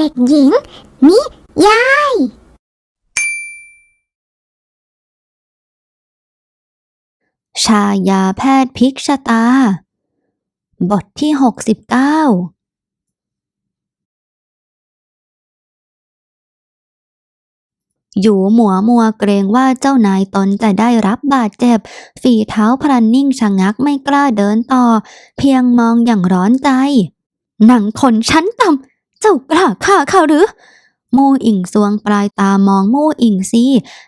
เด็กหญิง นิยาย ชายาแพทย์พิกชะตา บทที่หกสิบเก้าอยู่หมัวมัวเกรงว่าเจ้านายตนจะได้รับบาดเจ็บ ฝีเท้าพลันนิ่งชะงักไม่กล้าเดินต่อ เพียงมองอย่างร้อนใจ หนังคนชั้นต่ำ เจ้ากล้าฆ่าข้าหรือ โมอิงสวงปลายตามองโมอิงซี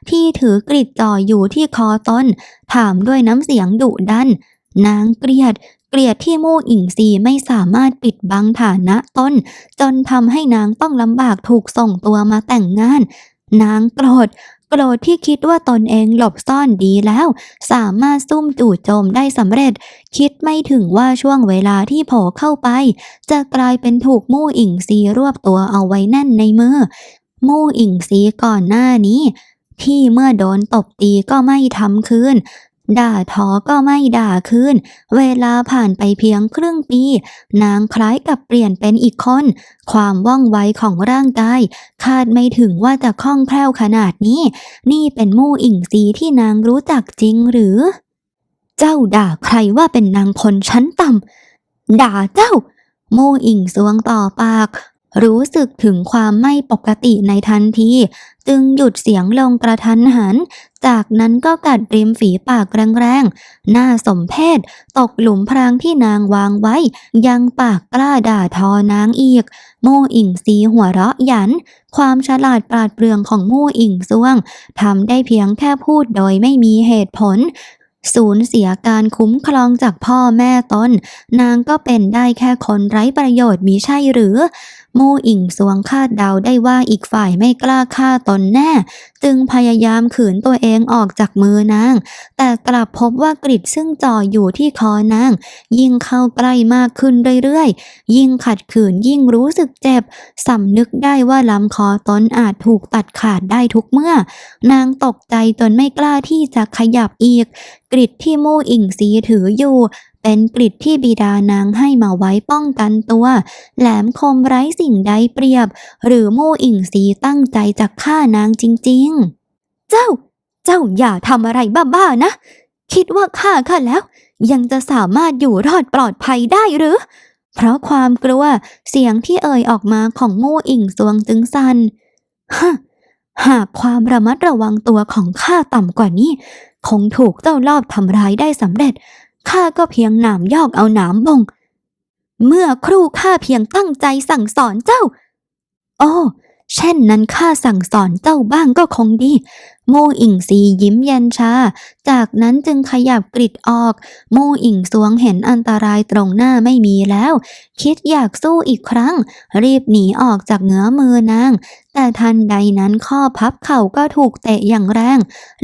ที่ถือกริดจ่ออยู่ที่คอตนถามด้วยน้ำเสียงดุดัน นางเกลียดเกลียดที่โมอิงซีไม่สามารถปิดบังฐานะตนจนทำให้นางต้องลำบากถูกส่งตัวมาแต่งงาน นางโกรธ โกรธที่คิดว่าตนเองหลบซ่อนดีแล้ว สามารถซุ่มจู่โจมได้สำเร็จ คิดไม่ถึงว่าช่วงเวลาที่โผล่เข้าไป จะกลายเป็นถูกมู่อิงซีรวบตัวเอาไว้แน่นในมือ มู่อิงซีก่อนหน้านี้ที่เมื่อโดนตบตีก็ไม่ทำคืน ด่าทอก็ไม่ด่าคืนเวลาผ่านไปเพียงครึ่งปี นางคล้ายกับเปลี่ยนเป็นอีกคน ความว่องไวของร่างกาย คาดไม่ถึงว่าจะคล่องแคล่วขนาดนี้ นี่เป็นมู่อิงซีที่นางรู้จักจริงหรือ เจ้าด่าใครว่าเป็นนางคนชั้นต่ำด่าเจ้าโมอิงสวงต่อปาก รู้สึกถึงความไม่ปกติในทันที จึงหยุดเสียงลงกระทันหัน จากนั้นก็กัดริมฝีปากแรงๆ หน้าสมเพศตกหลุมพรางที่นางวางไว้ ยังปากกล้าด่าทอนางอีก โมอิงซีหัวเราะหยัน ความฉลาดปราดเปรื่องของโมอิงซวงทำได้เพียงแค่พูดโดยไม่มีเหตุผลสูญเสียการคุ้มครองจากพ่อแม่ตน นางก็เป็นได้แค่คนไร้ประโยชน์มิใช่หรือ โมอิงสวงคาดเดาได้ว่าอีกฝ่ายไม่กล้าฆ่าตนแน่ จึงพยายามขืนตัวเองออกจากมือนาง แต่กลับพบว่ากริดซึ่งจ่ออยู่ที่คอนาง ยิ่งเข้าใกล้มากขึ้นเรื่อยๆ ยิ่งขัดขืนยิ่งรู้สึกเจ็บสำนึกได้ว่าลำคอตนอาจถูกตัดขาดได้ทุกเมื่อ นางตกใจจนไม่กล้าที่จะขยับอีก กริดที่มู่อิงสีถืออยู่ เป็นกริดที่บิดานางให้มาไว้ป้องกันตัว แหลมคมไร้สิ่งใดเปรียบ หรือมู่อิงสีตั้งใจจะฆ่านางจริงๆ เจ้า เจ้าอย่าทำอะไรบ้าๆนะ คิดว่าฆ่าข้าแล้ว ยังจะสามารถอยู่รอดปลอดภัยได้หรือ เพราะความกลัวเสียงที่เอ่ยออกมาของมู่อิงสวงจึงสัน่นฮะหากความระมัดระวังตัวของข้าต่ำกว่านี้ คงถูกเจ้าลอบทำร้ายได้สำเร็จ ข้าก็เพียงหนามยอกเอาหนามบงเมื่อครู่ข้าเพียงตั้งใจสั่งสอนเจ้า โอ้เช่นนั้นข้าสั่งสอนเจ้าบ้างก็คงดีโมอิงซียิ้มเย็นชาจากนั้นจึงขยับกริดออกโมอิงสวงเห็นอันตรายตรงหน้าไม่มีแล้ว คิดอยากสู้อีกครั้ง รีบหนีออกจากเงื้อมือนาง แต่ทันใดนั้นข้อพับเข่าก็ถูกเตะอย่างแรง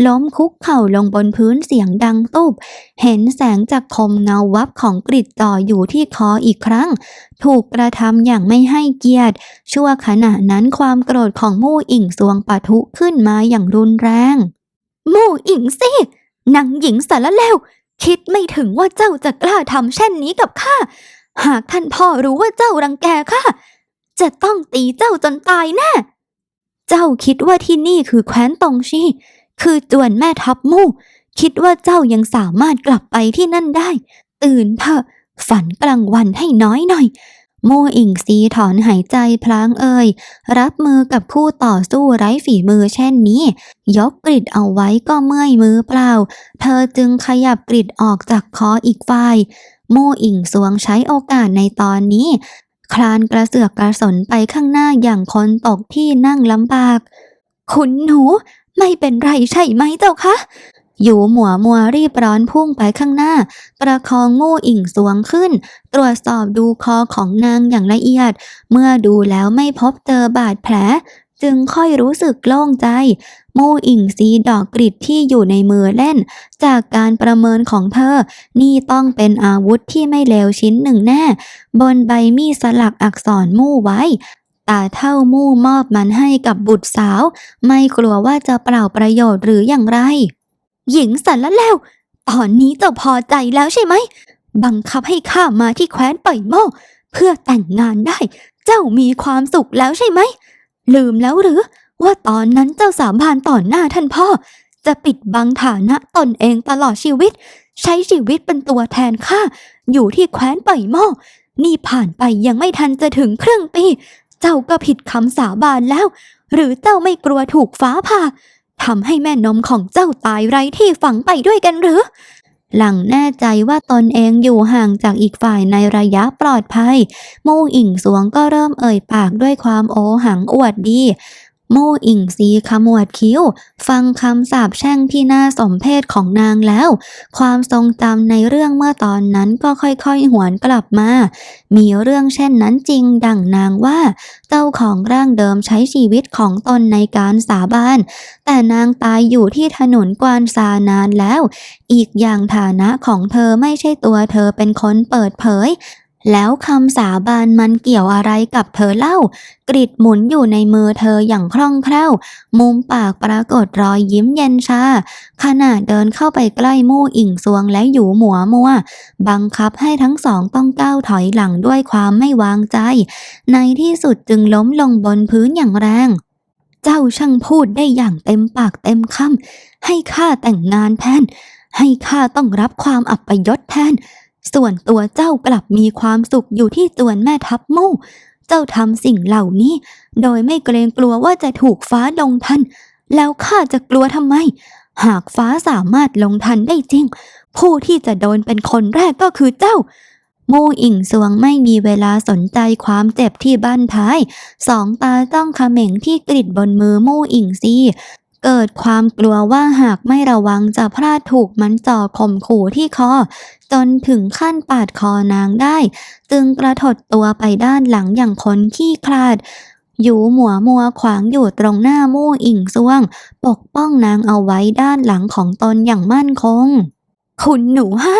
ล้มคุกเข่าลงบนพื้นเสียงดังตุบ เห็นแสงจากคมเงาวับของกริดจ่ออยู่ที่คออีกครั้ง ถูกกระทำอย่างไม่ให้เกียรติ ชั่วขณะนั้นความโกรธของมู่อิงสวงปะทุขึ้นมาอย่างรุนแรง มู่อิงสิ นางหญิงสารเลวคิดไม่ถึงว่าเจ้าจะกล้าทำเช่นนี้กับข้า หากท่านพ่อรู้ว่าเจ้ารังแกข้า จะต้องตีเจ้าจนตายแน่ เจ้าคิดว่าที่นี่คือแคว้นตงชี คือจวนแม่ทัพมู่คิดว่าเจ้ายังสามารถกลับไปที่นั่นได้ ตื่นเถอะ ฝันกลางวันให้น้อยหน่อย โมอิงซีถอนหายใจพลางเอ่ยรับมือกับคู่ต่อสู้ไร้ฝีมือเช่นนี้ ยกกริดเอาไว้ก็เมื่อยมือเปล่า เธอจึงขยับกริดออกจากคออีกฝ่าย โมอิงสวงใช้โอกาสในตอนนี้ คลานกระเสือกกระสนไปข้างหน้าอย่างคนตกที่นั่งลำบาก คุณหนู ไม่เป็นไรใช่ไหมเจ้าคะ อยู่หมัวมัวรีบร้อนพุ่งไปข้างหน้า ประคองมู่อิงสวงขึ้น ตรวจสอบดูคอของนางอย่างละเอียด เมื่อดูแล้วไม่พบเจอบาดแผล จึงค่อยรู้สึกโล่งใจ มูอิงซีดอกกริดที่อยู่ในมือเล่น จากการประเมินของเธอ นี่ต้องเป็นอาวุธที่ไม่เลวชิ้นหนึ่งแน่ บนใบมีสลักอักษรมู่ไว้ตาเท่ามู่มอบมันให้กับบุตรสาว ไม่กลัวว่าจะเปล่าประโยชน์หรืออย่างไร หญิงสันละแล้ว ตอนนี้เจ้าพอใจแล้วใช่ไหม บังคับให้ข้ามาที่แคว้นต่อยโม่เพื่อแต่งงานได้ เจ้ามีความสุขแล้วใช่ไหม ลืมแล้วหรือ ว่าตอนนั้นเจ้าสาบานต่อหน้าท่านพ่อ จะปิดบังฐานะตนเองตลอดชีวิต ใช้ชีวิตเป็นตัวแทนข้าอยู่ที่แคว้นไปหม้อนี่ผ่านไปยังไม่ทันจะถึงครึ่งปี เจ้าก็ผิดคำสาบานแล้ว หรือเจ้าไม่กลัวถูกฟ้าผ่า ทำให้แม่นมของเจ้าตายไร้ที่ฝังไปด้วยกันหรือ หลังแน่ใจว่าตนเองอยู่ห่างจากอีกฝ่ายในระยะปลอดภัย มู่อิงสวงก็เริ่มเอ่ยปากด้วยความโอหังอวดดี โม่อิงซีขมวดคิ้ว ฟังคำสาปแช่งที่น่าสมเพชของนางแล้ว ความทรงจำในเรื่องเมื่อตอนนั้นก็ค่อยๆ หวนกลับมา มีเรื่องเช่นนั้นจริงดังนางว่า เจ้าของร่างเดิมใช้ชีวิตของตนในการสาบาน แต่นางตายอยู่ที่ถนนกวานซานานแล้ว อีกอย่างฐานะของเธอไม่ใช่ตัวเธอเป็นคนเปิดเผย แล้วคำสาบานมันเกี่ยวอะไรกับเธอเล่า กริดหมุนอยู่ในมือเธออย่างคล่องแคล่ว มุมปากปรากฏรอยยิ้มเย็นชา ขณะเดินเข้าไปใกล้มู่อิงซวงและหยูหมัวมัว บังคับให้ทั้งสองต้องก้าวถอยหลังด้วยความไม่วางใจ ในที่สุดจึงล้มลงบนพื้นอย่างแรง เจ้าช่างพูดได้อย่างเต็มปากเต็มคำให้ข้าแต่งงานแทนให้ข้าต้องรับความอัปยศแทน ส่วนตัวเจ้ากลับมีความสุขอยู่ที่ตัวนแม่ทัพมู่ เจ้าทำสิ่งเหล่านี้ โดยไม่เกรงกลัวว่าจะถูกฟ้าลงทัน แล้วข้าจะกลัวทำไม หากฟ้าสามารถลงทันได้จริง ผู้ที่จะโดนเป็นคนแรกก็คือเจ้ามู่อิงสวงไม่มีเวลาสนใจความเจ็บที่บ้านท้าย สองตาต้องขม่งที่กริดบนมือมู่อิงซี เกิดความกลัวว่าหากไม่ระวังจะพลาดถูกมันจ่อข่มขู่ที่คอ จนถึงขั้นปาดคอนางได้ จึงกระถดตัวไปด้านหลังอย่างคนขี้คลาดอยู่หมัวมัวขวางอยู่ตรงหน้ามู่อิงซวง ปกป้องนางเอาไว้ด้านหลังของตนอย่างมั่นคง คุณหนูห้า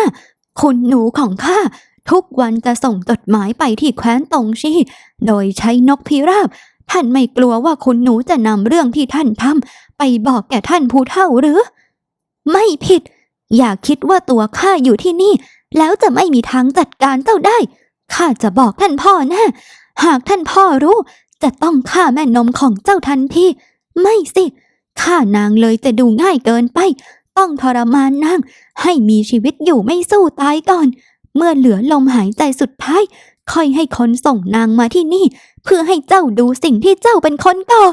คุณหนูของข้าทุกวันจะส่งจดหมายไปที่แคว้นตงชีโดยใช้นกพิราบ ท่านไม่กลัวว่าคุณหนูจะนำเรื่องที่ท่านทำ ไปบอกแก่ท่านผู้เฒ่าหรือ ไม่ผิด อย่าคิดว่าตัวข้าอยู่ที่นี่ แล้วจะไม่มีทางจัดการเจ้าได้ข้าจะบอกท่านพ่อแน่หากท่านพ่อรู้ จะต้องฆ่าแม่นมของเจ้าทันทีไม่สิฆ่านางเลยจะดูง่ายเกินไป ต้องทรมานนาง ให้มีชีวิตอยู่ไม่สู้ตายก่อน เมื่อเหลือลมหายใจสุดท้าย ค่อยให้คนส่งนางมาที่นี่ เพื่อให้เจ้าดูสิ่งที่เจ้าเป็นคนก่อ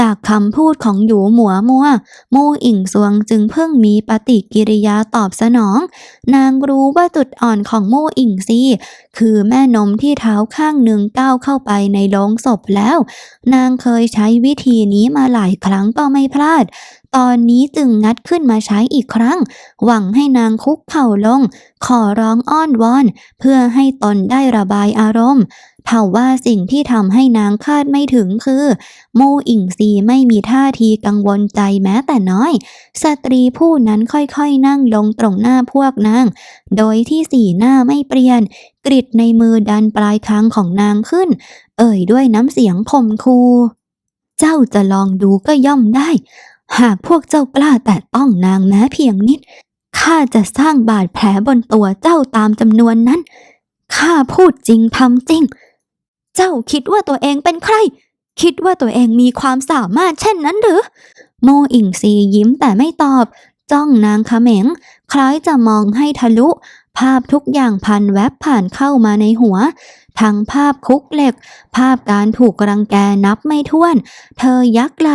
จากคำพูดของหยูหมัวมัวโมอิงซวงจึงเพิ่งมีปฏิกิริยาตอบสนอง นางรู้ว่าจุดอ่อนของมูอิงซีคือแม่นมที่เท้าข้างหนึ่งก้าวเข้าไปในโลงศพแล้ว นางเคยใช้วิธีนี้มาหลายครั้งก็ไม่พลาด ตอนนี้จึงงัดขึ้นมาใช้อีกครั้ง หวังให้นางคุกเข่าลง ขอร้องอ้อนวอน เพื่อให้ตนได้ระบายอารมณ์เท่าว่าสิ่งที่ทำให้นางคาดไม่ถึงคือ โมอิงซีไม่มีท่าทีกังวลใจแม้แต่น้อย สตรีผู้นั้นค่อยๆนั่งลงตรงหน้าพวกนาง โดยที่สีหน้าไม่เปลี่ยน กริดในมือดันปลายคางของนางขึ้น เอ่ยด้วยน้ำเสียงข่มคู เจ้าจะลองดูก็ย่อมได้ หากพวกเจ้ากล้าแต่ต้องนางแม้เพียงนิด ข้าจะสร้างบาดแผลบนตัวเจ้าตามจำนวนนั้น ข้าพูดจริงทำจริง เจ้าคิดว่าตัวเองเป็นใคร คิดว่าตัวเองมีความสามารถเช่นนั้นหรือ โมอิงซียิ้มแต่ไม่ตอบ จ้องนางเขมง คล้ายจะมองให้ทะลุ ภาพทุกอย่างพันแวบผ่านเข้ามาในหัว ทั้งภาพคุกเหล็ก ภาพการถูกรังแกนับไม่ถ้วน เธอยักไหล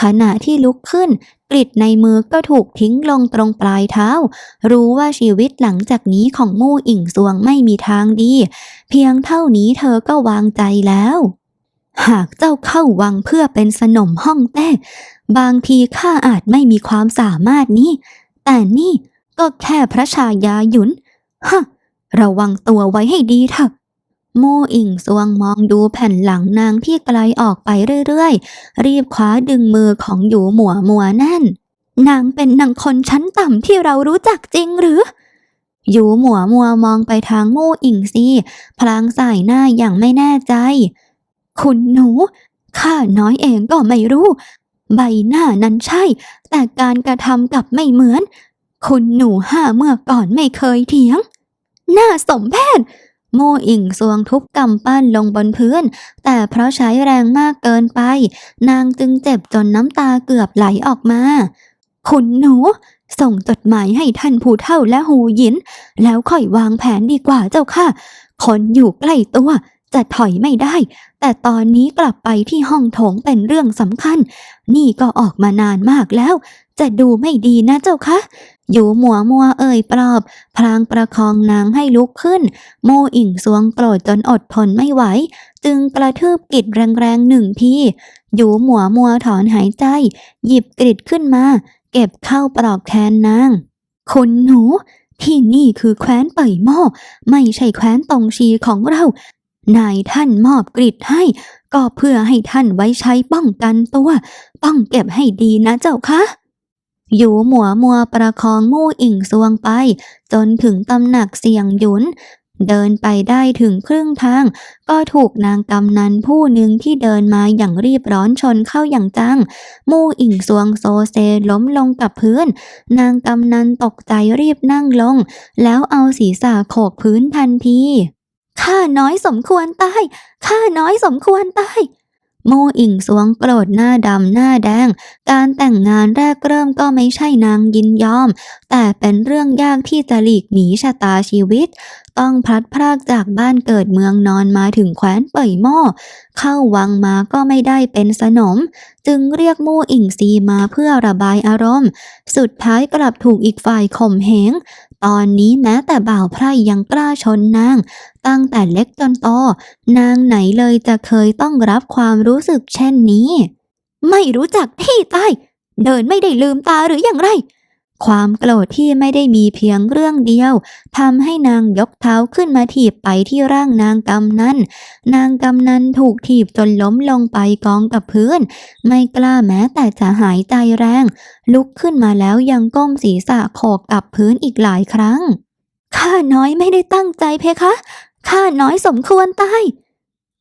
ขณะที่ลุกขึ้น กริดในมือก็ถูกทิ้งลงตรงปลายเท้า รู้ว่าชีวิตหลังจากนี้ของมู่อิงซวงไม่มีทางดี เพียงเท่านี้เธอก็วางใจแล้ว หากเจ้าเข้าวังเพื่อเป็นสนมห้องแต้บางทีข้าอาจไม่มีความสามารถนี้ แต่นี่ก็แค่พระชายาหยุนฮะระวังตัวไว้ให้ดีเถอะ มอิงซวงมองดูแผ่นหลังนางที่ไกลออกไปเรื่อยๆ รีบคว้าดึงมือของหยูหมัวมัวแน่น นางเป็นนางคนชั้นต่ำที่เรารู้จักจริงหรือหยูหมัวมัวมองไปทางโมอิงซีพลางสายหน้าอย่างไม่แน่ใจ คุณหนู ข้าน้อยเองก็ไม่รู้ ใบหน้านั้นใช่ แต่การกระทำกับไม่เหมือน คุณหนูห้าเมื่อก่อนไม่เคยเถียง หน่าสมเพช โม่อิงซวงทุบกำปั้นลงบนพื้น แต่เพราะใช้แรงมากเกินไป นางจึงเจ็บจนน้ำตาเกือบไหลออกมาคุณหนู ส่งจดหมายให้ท่านผู้เฒ่าและหูหยิน แล้วค่อยวางแผนดีกว่าเจ้าค่ะ คนอยู่ใกล้ตัวจะถอยไม่ได้ แต่ตอนนี้กลับไปที่ห้องโถงเป็นเรื่องสำคัญ นี่ก็ออกมานานมากแล้ว จะดูไม่ดีนะเจ้าคะ อยู่หมัวมัวเอ่ยปลอบ พลางประคองนางให้ลุกขึ้น โมอิ่งสวงโกรธจนอดทนไม่ไหว จึงกระทืบกิดแรงๆหนึ่งทีอยู่หมัวมัวถอนหายใจ หยิบกริดขึ้นมา เก็บเข้าปลอบแคนนางคุณหนู ที่นี่คือแคว้นเป่ยหม้อไม่ใช่แคว้นตงชีของเรา นายท่านมอบกริดให้ ก็เพื่อให้ท่านไว้ใช้ป้องกันตัว ต้องเก็บให้ดีนะเจ้าคะ อยู่หมัวมัวประคองมู่อิ่งซวงไป จนถึงตำหนักเสียงหยุน เดินไปได้ถึงครึ่งทาง ก็ถูกนางกำนันผู้หนึ่งที่เดินมาอย่างรีบร้อนชนเข้าอย่างจัง มู่อิ่งซวงโซเซล้มลงกับพื้น นางกำนันตกใจรีบนั่งลง แล้วเอาศีรษะโขกพื้นทันทีข้าน้อยสมควรตายข้าน้อยสมควรตาย โมอิงสวงโกรธหน้าดำหน้าแดง การแต่งงานแรกเริ่มก็ไม่ใช่นางยินยอม แต่เป็นเรื่องยากที่จะหลีกหนีชะตาชีวิต ต้องพลัดพรากจากบ้านเกิดเมืองนอนมาถึงแคว้นเป่ยหม้อเข้าวังมาก็ไม่ได้เป็นสนม จึงเรียกมู่อิงซีมาเพื่อระบายอารมณ์ สุดท้ายกลับถูกอีกฝ่ายข่มเหง ตอนนี้แม้แต่บ่าวไพร่ยังกล้าชนนาง ตั้งแต่เล็กจนโต นางไหนเลยจะเคยต้องรับความรู้สึกเช่นนี้ ไม่รู้จักที่ใต้เดินไม่ได้ลืมตาหรืออย่างไร ความโกรธที่ไม่ได้มีเพียงเรื่องเดียวทำให้นางยกเท้าขึ้นมาถีบไปที่ร่างนางกำนันนางกำนันถูกถีบจนล้มลงไปกองกับพื้น ไม่กล้าแม้แต่จะหายใจแรง ลุกขึ้นมาแล้วยังก้มศีรษะโขกกับพื้นอีกหลายครั้ง ข้าน้อยไม่ได้ตั้งใจเพคะ ข้าน้อยสมควรตาย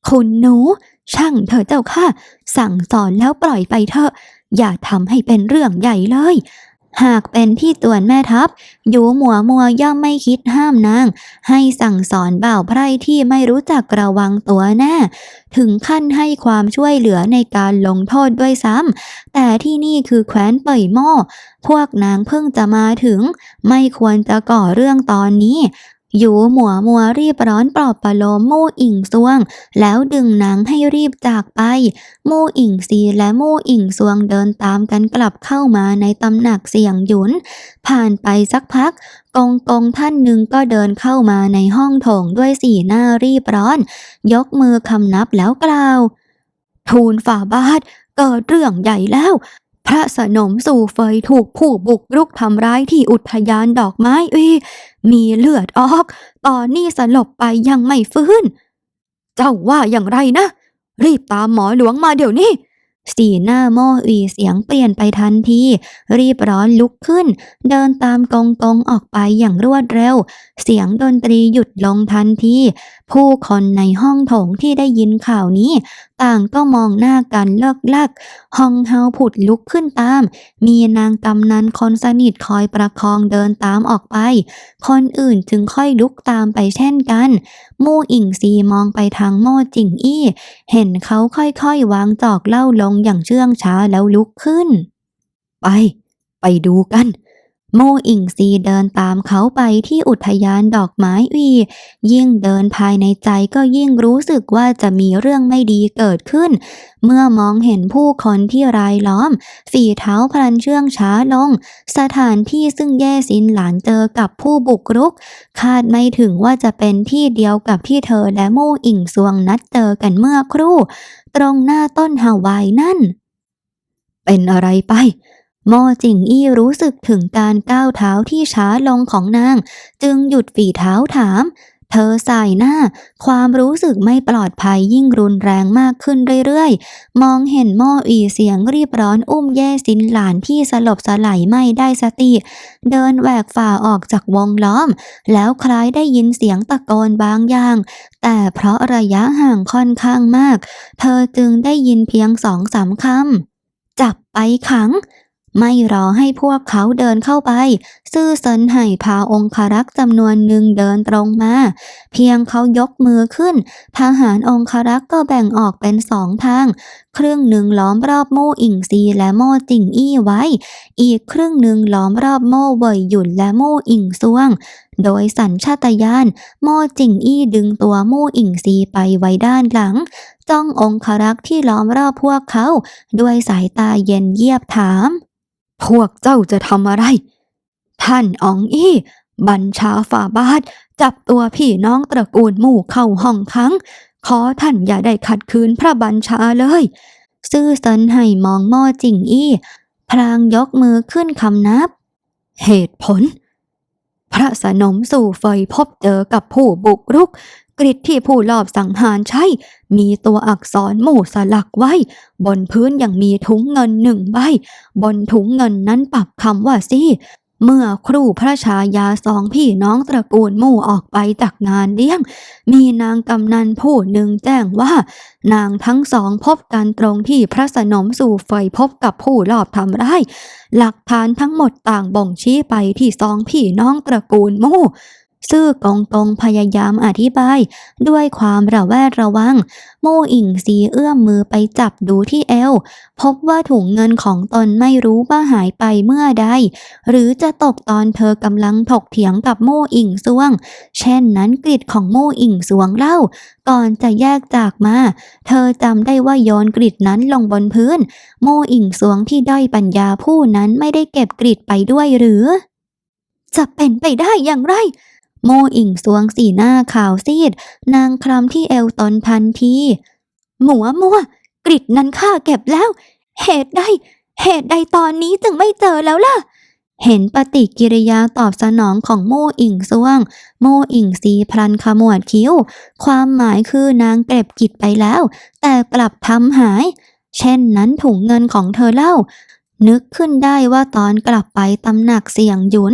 คุณหนู ช่างเถอเจ้าค่ะ สั่งสอนแล้วปล่อยไปเถอะ อย่าทำให้เป็นเรื่องใหญ่เลย หากเป็นพี่ตวนแม่ทัพ อยู่หมัวมัวย่อมไม่คิดห้ามนาง ให้สั่งสอนบ่าวไพร่ที่ไม่รู้จักระวังตัวแน่ถึงขั้นให้ความช่วยเหลือในการลงโทษด้วยซ้ำ แต่ที่นี่คือแคว้นเป่ยหม้อ พวกนางเพิ่งจะมาถึง ไม่ควรจะก่อเรื่องตอนนี้ ยู่หมัวมัวรีบร้อนปลอบประโลมมู่อิงซวง แล้วดึงนางให้รีบจากไป มู่อิงซีและมู่อิงซวงเดินตามกันกลับเข้ามาในตำหนักเสียงหยุน ผ่านไปสักพักกงกงท่านหนึ่งก็เดินเข้ามาในห้องโถงด้วยสีหน้ารีบร้อน ยกมือคำนับแล้วกล่าว ทูลฝ่าบาทเกิดเรื่องใหญ่แล้ว พระสนมสู่เฟยถูกผู้บุกรุกทำร้ายที่อุทยานดอกไม้อีมีเลือดออก ตอนนี้สลบไปยังไม่ฟื้น เจ้าว่าอย่างไรนะ รีบตามหมอหลวงมาเดี๋ยวนี้ สีหน้าโม่อีเสียงเปลี่ยนไปทันที รีบร้อนลุกขึ้น เดินตามกงกงออกไปอย่างรวดเร็ว เสียงดนตรีหยุดลงทันที ผู้คนในห้องโถงที่ได้ยินข่าวนี้ ต่างก็มองหน้ากันเลิกลักฮองเฮาผุดลุกขึ้นตาม มีนางกำนันคนสนิทคอยประคองเดินตามออกไป คนอื่นจึงค่อยลุกตามไปเช่นกันมู่อิงซีมองไปทางโม่จิงอี้ เห็นเขาค่อยๆ วางจอกเหล้าลงอย่างเชื่องช้าแล้วลุกขึ้น ไป ไปดูกัน โมอิงซีเดินตามเขาไปที่อุทยานดอกไม้วี ยิ่งเดินภายในใจก็ยิ่งรู้สึกว่าจะมีเรื่องไม่ดีเกิดขึ้น เมื่อมองเห็นผู้คนที่รายล้อม ฝีเท้าพลันเชื่องช้าลง สถานที่ซึ่งแย่สินหลานเจอกับผู้บุกรุก คาดไม่ถึงว่าจะเป็นที่เดียวกับที่เธอและโมอิงซวงนัดเจอกันเมื่อครู่ ตรงหน้าต้นฮาวายนั่น เป็นอะไรไป โมจิงอี้รู้สึกถึงการก้าวเท้าที่ช้าลงของนาง จึงหยุดฝีเท้าถาม เธอสายหน้า ความรู้สึกไม่ปลอดภัยยิ่งรุนแรงมากขึ้นเรื่อยๆ มองเห็นม่อีเสียงรีบร้อนอุ้มแย่สินหลานที่สลบสลายไม่ได้สติ เดินแหวกฝ่าออกจากวงล้อม แล้วคล้ายได้ยินเสียงตะโกนบางอย่างแต่เพราะระยะห่างค่อนข้างมาก เธอจึงได้ยินเพียงสองสามคำจับไปขัง ไม่รอให้พวกเขาเดินเข้าไป ซื่อเซินไห่พาองคารักษ์จำนวนหนึ่งเดินตรงมา เพียงเขายกมือขึ้น ทหารองคารักษ์ก็แบ่งออกเป็นสองทาง ครึ่งหนึ่งล้อมรอบโม่อิงซีและโม่จิงอี้ไว้ อีกครึ่งหนึ่งล้อมรอบโม่เวยหยุนและโม่อิงซวง โดยสัญชาตญาณโม่จิงอี้ดึงตัวโม่อิงซีไปไว้ด้านหลังจ้ององคารักษ์ที่ล้อมรอบพวกเขา ด้วยสายตาเย็นเยียบถาม พวกเจ้าจะทำอะไร ท่านอองอี้ บัญชาฝ่าบาท จับตัวพี่น้องตระกูลหมู่เข้าห้องขัง ขอท่านอย่าได้ขัดขืนพระบัญชาเลย ซื่อเซินให้มองหม้อจิงอี้ พลางยกมือขึ้นคำนับ เหตุผล พระสนมสู่ไฟพบเจอกับผู้บุกรุก กริดที่ผู้ลอบสังหารใช้ มีตัวอักษรหมู่สลักไว้ บนพื้นยังมีถุงเงินหนึ่งใบ บนถุงเงินนั้นปักคำว่าซี่เมื่อครูพระชายาสองพี่น้องตระกูลหมู่ออกไปจากงานเลี้ยง มีนางกำนันผู้หนึ่งแจ้งว่า นางทั้งสองพบกันตรงที่พระสนมสู่ไฟพบกับผู้ลอบทำร้ายหลักฐานทั้งหมดต่างบ่งชี้ไปที่สองพี่น้องตระกูลหมู่ ซื่อกงกงพยายามอธิบาย ด้วยความระแวดระวังโม่อิงซีเอื้อมมือไปจับดูที่เอว พบว่าถุงเงินของตนไม่รู้ว่าหายไปเมื่อใด หรือจะตกตอนเธอกำลังถกเถียงกับโม่อิงซวง เช่นนั้นกริดของโม่อิงสวงเล่า ก่อนจะแยกจากมา เธอจำได้ว่าโยนกริดนั้นลงบนพื้นโม่อิงสวงที่ด้อยปัญญาผู้นั้นไม่ได้เก็บกริดไปด้วยหรือ จะเป็นไปได้อย่างไร โมอิงสวงสีหน้าขาวซีด นางคลำที่เอวตอนทันทีหมัวมัวกริดนั้นข้าเก็บแล้ว เหตุใด เหตุใดตอนนี้จึงไม่เจอแล้วล่ะ เห็นปฏิกิริยาตอบสนองของโมอิงสวง โมอิงสีพลันขมวดคิ้ว ความหมายคือนางเก็บกิจไปแล้ว แต่กลับทำหาย เช่นนั้นถุงเงินของเธอเล่า นึกขึ้นได้ว่าตอนกลับไปตำหนักเสี่ยงหยุน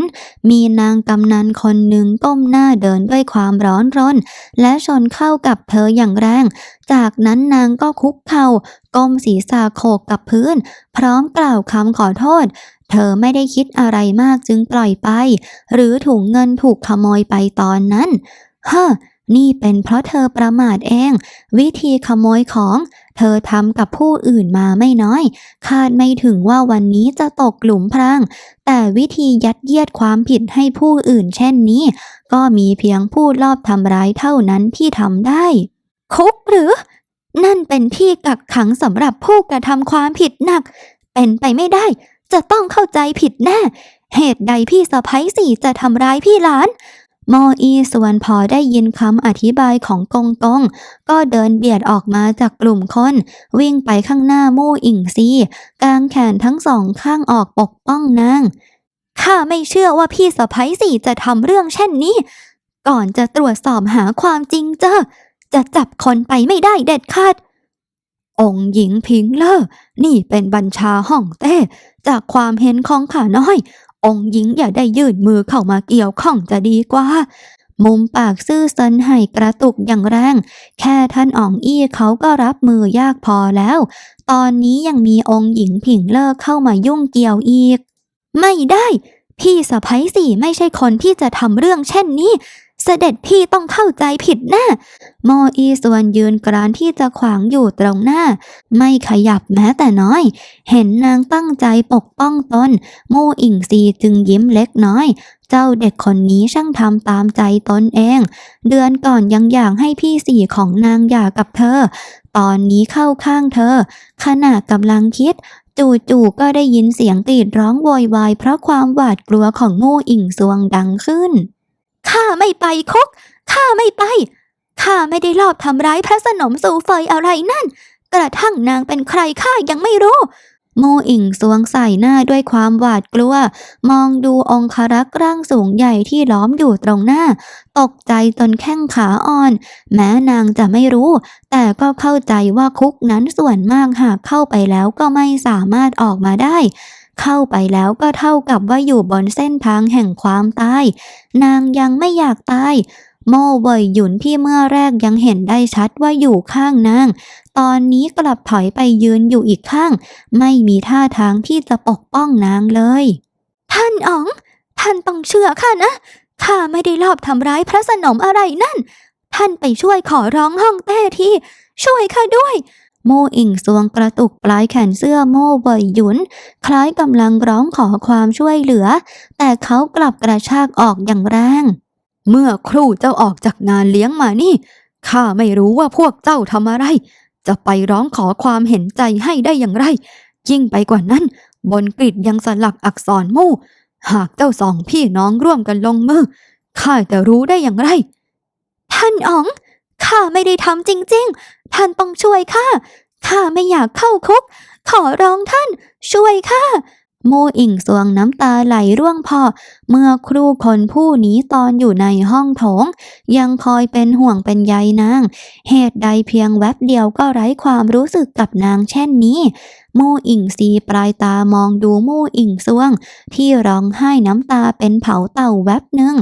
มีนางกำนันคนหนึ่งก้มหน้าเดินด้วยความร้อนรน และชนเข้ากับเธออย่างแรง จากนั้นนางก็คุกเข่าก้มศีรษะโขกกับพื้น พร้อมกล่าวคำขอโทษ เธอไม่ได้คิดอะไรมากจึงปล่อยไป หรือถุงเงินถูกขโมยไปตอนนั้นฮะ นี่เป็นเพราะเธอประมาทเอง วิธีขโมยของ เธอทำกับผู้อื่นมาไม่น้อย คาดไม่ถึงว่าวันนี้จะตกหลุมพราง แต่วิธียัดเยียดความผิดให้ผู้อื่นเช่นนี้ ก็มีเพียงผู้ลอบทำร้ายเท่านั้นที่ทำได้ คุกหรือ นั่นเป็นที่กักขังสำหรับผู้กระทำความผิดหนัก เป็นไปไม่ได้ จะต้องเข้าใจผิดแน่ เหตุใดพี่สะพ้ยสี่จะทำร้ายพี่หลาน โมอีส่วนพอได้ยินคำอธิบายของกงกง ก็เดินเบียดออกมาจากกลุ่มคน วิ่งไปข้างหน้ามู่อิงซีกางแขนทั้งสองข้างออกปกป้องนางข้าไม่เชื่อว่าพี่สะพ้ยสี่จะทำเรื่องเช่นนี้ ก่อนจะตรวจสอบหาความจริงเจอจะจับคนไปไม่ได้เด็ดขาด องค์หญิงพิงเลอร์นี่เป็นบัญชาห้องเต้ จากความเห็นของข้าน้อย องค์หญิงอย่าได้ยื่นมือเข้ามาเกี่ยวข้องจะดีกว่า มุมปากซื่อเซินให้กระตุกอย่างแรง แค่ท่านอ่องอี้เขาก็รับมือยากพอแล้ว ตอนนี้ยังมีองค์หญิงผิงเลิกเข้ามายุ่งเกี่ยวอีก ไม่ได้ พี่สะพ้ยสี่ไม่ใช่คนที่จะทำเรื่องเช่นนี้ เสด็จพี่ต้องเข้าใจผิดแน่โมอีส่วนยืนกรานที่จะขวางอยู่ตรงหน้า ไม่ขยับแม้แต่น้อย เห็นนางตั้งใจปกป้องตนโมอิงซีจึงยิ้มเล็กน้อย เจ้าเด็กคนนี้ช่างทำตามใจตนเอง เดือนก่อนยังอยากให้พี่สี่ของนางหย่ากับเธอ ตอนนี้เข้าข้างเธอ ขณะกำลังคิดจู่ๆก็ได้ยินเสียงกรีดร้องโวยวายเพราะความหวาดกลัวของโมอิงซวงดังขึ้น ข้าไม่ไปคุกข้าไม่ไปข้าไม่ได้ลอบทำร้ายพระสนมสู่เฟยอะไรนั่น กระทั่งนางเป็นใครข้ายังไม่รู้ โมอิงสวงใส่หน้าด้วยความหวาดกลัว มองดูองคารักษ์ร่างสูงใหญ่ที่ล้อมอยู่ตรงหน้า ตกใจจนแข้งขาอ่อน แม้นางจะไม่รู้ แต่ก็เข้าใจว่าคุกนั้นส่วนมากหากเข้าไปแล้วก็ไม่สามารถออกมาได้ เข้าไปแล้วก็เท่ากับว่าอยู่บนเส้นทางแห่งความตาย นางยังไม่อยากตาย โมเวยหยุนที่เมื่อแรกยังเห็นได้ชัดว่าอยู่ข้างนาง ตอนนี้กลับถอยไปยืนอยู่อีกข้าง ไม่มีท่าทางที่จะปกป้องนางเลย ท่านอ๋อง ท่านต้องเชื่อข้านะ ข้าไม่ได้ลอบทำร้ายพระสนมอะไรนั่น ท่านไปช่วยขอร้องห้องเต้ทีช่วยข้าด้วย โมอิงสวงกระตุกปลายแขนเสื้อโมเวยหยุน คล้ายกำลังร้องขอความช่วยเหลือ แต่เขากลับกระชากออกอย่างแรง เมื่อครู่เจ้าออกจากงานเลี้ยงมานี่ข้าไม่รู้ว่าพวกเจ้าทำอะไร จะไปร้องขอความเห็นใจให้ได้อย่างไร ยิ่งไปกว่านั้น บนกริดยังสลักอักษรมู่หากเจ้าสองพี่น้องร่วมกันลงมือข้าจะรู้ได้อย่างไร ท่านอ๋อง ข้าไม่ได้ทำจริง ๆ ท่านต้องช่วยข้า ข้าไม่อยากเข้าคุก ขอร้องท่าน ช่วยข้า โมอิงสวงน้ำตาไหลร่วงพอ เมื่อครูคนผู้นี้ตอนอยู่ในห้องโถง ยังคอยเป็นห่วงเป็นใยนาง เหตุใดเพียงแวบเดียวก็ไร้ความรู้สึกกับนางเช่นนี้มู่อิงซีปลายตามองดูมู่อิงซวง ที่ร้องไห้น้ำตาเป็นเผาเต่าแวบหนึ่ง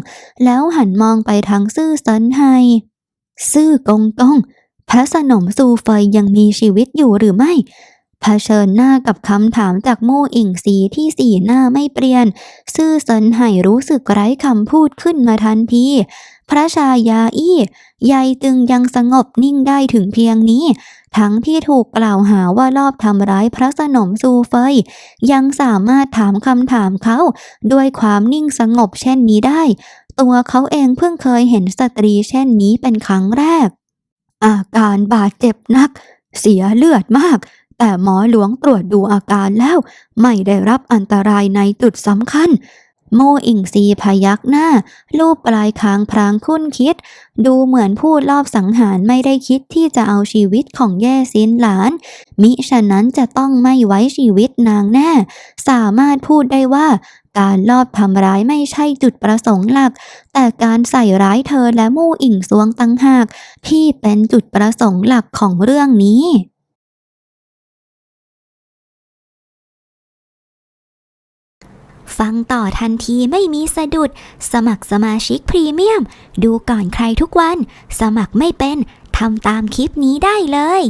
แล้วหันมองไปทางซื่อเซินไฮ ซื่อกงกงพระสนมซูเฟยยังมีชีวิตอยู่หรือไม่เผชิญหน้ากับคำถามจากโม่อิงสีที่สีหน้าไม่เปลี่ยน ซื่อเซินไห่รู้สึกไร้คำพูดขึ้นมาทันที พระชายาอี้ยายตึงยังสงบนิ่งได้ถึงเพียงนี้ ทั้งที่ถูกกล่าวหาว่าลอบทำร้ายพระสนมซูเฟย ยังสามารถถามคำถามเขา ด้วยความนิ่งสงบเช่นนี้ได้ ตัวเขาเองเพิ่งเคยเห็นสตรีเช่นนี้เป็นครั้งแรก อาการบาดเจ็บหนัก เสียเลือดมาก แต่หมอหลวงตรวจดูอาการแล้ว ไม่ได้รับอันตรายในจุดสำคัญ โมอิงซีพยักหน้า ลูบปลายคางพรางคุ้นคิด ดูเหมือนผู้ลอบสังหารไม่ได้คิดที่จะเอาชีวิตของแย่ซินหลาน มิฉะนั้นจะต้องไม่ไว้ชีวิตนางแน่ สามารถพูดได้ว่า การลอบทำร้ายไม่ใช่จุดประสงค์หลัก แต่การใส่ร้ายเธอและมู่อิงซวงตั้งหาก ที่เป็นจุดประสงค์หลักของเรื่องนี้ฟังต่อทันทีไม่มีสะดุด สมัครสมาชิกพรีเมียม ดูก่อนใครทุกวัน สมัครไม่เป็น ทำตามคลิปนี้ได้เลย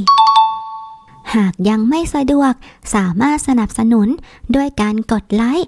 หากยังไม่สะดวก สามารถสนับสนุน ด้วยการกดไลค์